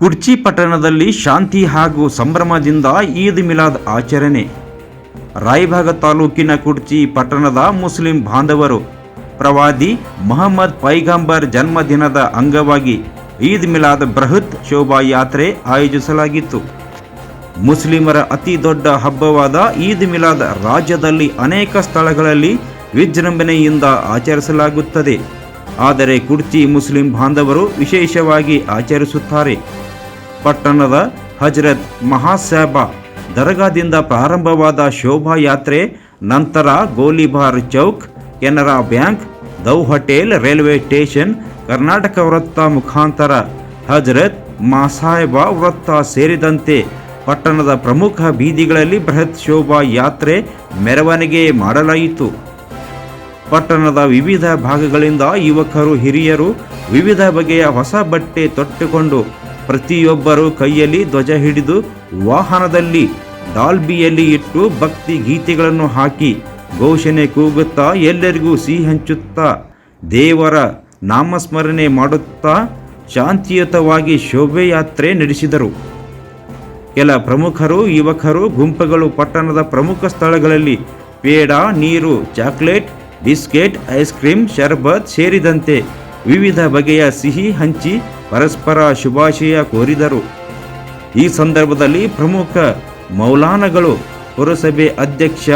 ಕುಡ್ಚಿ ಪಟ್ಟಣದಲ್ಲಿ ಶಾಂತಿ ಹಾಗೂ ಸಂಭ್ರಮದಿಂದ ಈದ್ ಮಿಲಾದ್ ಆಚರಣೆ. ರಾಯಭಾಗ ತಾಲೂಕಿನ ಕುರ್ಚಿ ಪಟ್ಟಣದ ಮುಸ್ಲಿಂ ಬಾಂಧವರು, ಪ್ರವಾದಿ ಮೊಹಮ್ಮದ್ ಪೈಗಂಬರ್ ಜನ್ಮದಿನದ ಅಂಗವಾಗಿ ಈದ್ ಮಿಲಾದ್ ಬೃಹತ್ ಶೋಭಾಯಾತ್ರೆ ಆಯೋಜಿಸಲಾಗಿತ್ತು. ಮುಸ್ಲಿಮರ ಅತಿ ದೊಡ್ಡ ಹಬ್ಬವಾದ ಈದ್ ಮಿಲಾದ್ ರಾಜ್ಯದಲ್ಲಿ ಅನೇಕ ಸ್ಥಳಗಳಲ್ಲಿ ವಿಜೃಂಭಣೆಯಿಂದ ಆಚರಿಸಲಾಗುತ್ತದೆ. ಆದರೆ ಕುರ್ಚಿ ಮುಸ್ಲಿಂ ಬಾಂಧವರು ವಿಶೇಷವಾಗಿ ಆಚರಿಸುತ್ತಾರೆ. ಪಟ್ಟಣದ ಹಜರತ್ ಮಹಾಸಾಬ ದರ್ಗಾದಿಂದ ಪ್ರಾರಂಭವಾದ ಶೋಭಾಯಾತ್ರೆ ನಂತರ ಗೋಲಿಬಾರ್ ಚೌಕ್, ಕೆನರಾ ಬ್ಯಾಂಕ್ ದೌ ಹೋಟೆಲ್ ರೈಲ್ವೆ ಸ್ಟೇಷನ್, ಕರ್ನಾಟಕ ವೃತ್ತ ಮುಖಾಂತರ ಹಜರತ್ ಮಾಸಾಹೇಬ ವೃತ್ತ ಸೇರಿದಂತೆ ಪಟ್ಟಣದ ಪ್ರಮುಖ ಬೀದಿಗಳಲ್ಲಿ ಬೃಹತ್ ಶೋಭಾ ಯಾತ್ರೆ ಮೆರವಣಿಗೆ ಮಾಡಲಾಯಿತು. ಪಟ್ಟಣದ ವಿವಿಧ ಭಾಗಗಳಿಂದ ಯುವಕರು, ಹಿರಿಯರು ವಿವಿಧ ಬಗೆಯ ಹೊಸ ಬಟ್ಟೆ ತೊಟ್ಟುಕೊಂಡು ಪ್ರತಿಯೊಬ್ಬರು ಕೈಯಲ್ಲಿ ಧ್ವಜ ಹಿಡಿದು ವಾಹನದಲ್ಲಿ ಡಾಲ್ಬಿಯಲ್ಲಿ ಇಟ್ಟು ಭಕ್ತಿ ಗೀತೆಗಳನ್ನು ಹಾಕಿ ಘೋಷಣೆ ಕೂಗುತ್ತಾ ಎಲ್ಲರಿಗೂ ಸಿಹಿ ಹಂಚುತ್ತಾ ದೇವರ ನಾಮಸ್ಮರಣೆ ಮಾಡುತ್ತಾ ಶಾಂತಿಯುತವಾಗಿ ಶೋಭೆಯಾತ್ರೆ ನಡೆಸಿದರು. ಕೆಲ ಪ್ರಮುಖರು, ಯುವಕರು, ಗುಂಪುಗಳು ಪಟ್ಟಣದ ಪ್ರಮುಖ ಸ್ಥಳಗಳಲ್ಲಿ ಪೇಡ, ನೀರು, ಚಾಕ್ಲೇಟ್ ಬಿಸ್ಕೆಟ್ ಐಸ್ ಕ್ರೀಮ್ ಶರ್ಬತ್ ಸೇರಿದಂತೆ ವಿವಿಧ ಬಗೆಯ ಸಿಹಿ ಹಂಚಿ ಪರಸ್ಪರ ಶುಭಾಶಯ ಕೋರಿದರು ಈ ಸಂದರ್ಭದಲ್ಲಿ ಪ್ರಮುಖ ಮೌಲಾನಗಳು ಪುರಸಭೆ ಅಧ್ಯಕ್ಷ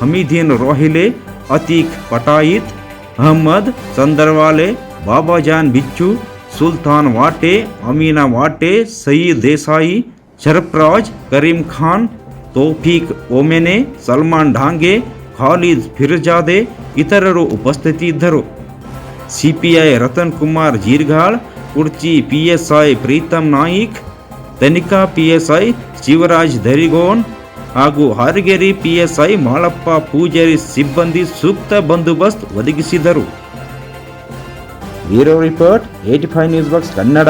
ಹಮೀದೀನ್ ರೋಹಿಲೆ ಅತೀಕ್ ಪಟಾಯಿತ್ ಅಹಮ್ಮದ್ ಸಂದರ್ವಾಲೆ ಬಾಬಾಜಾನ್ ಬಿಚ್ಚು ಸುಲ್ತಾನ್ ವಾಟೆ ಅಮೀನಾ ವಾಟೆ ಸಯೀದ್ ದೇಸಾಯಿ ಶರಫ್ರಾಜ್ ಕರೀಂ ಖಾನ್ ತೌಫೀಕ್ ಓಮೆನೆ ಸಲ್ಮಾನ್ ಢಾಂಗೆ ಖಾಲಿದ್ ಫಿರ್ಜಾದೆ ಇತರರು ಉಪಸ್ಥಿತಿ ಇದ್ದರು. ಸಿಪಿಐ ರತನ್ ಕುಮಾರ್ ಜೀರ್ಘಾಳ್, ಕುರ್ಚಿ ಪಿಎಸ್ಐ ಪ್ರೀತಮ್ ನಾಯಿಕ್, ತನಿಖಾ ಪಿಎಸ್ಐ ಶಿವರಾಜ್ ದರಿಗೋನ್ ಹಾಗೂ ಹಾರಿಗೇರಿ ಪಿಎಸ್ಐ ಮಾಳಪ್ಪ ಪೂಜಾರಿ ಸಿಬ್ಬಂದಿ ಸೂಕ್ತ ಬಂದೋಬಸ್ತ್ ಒದಗಿಸಿದರು. Bureau report eighty five news box Kannada.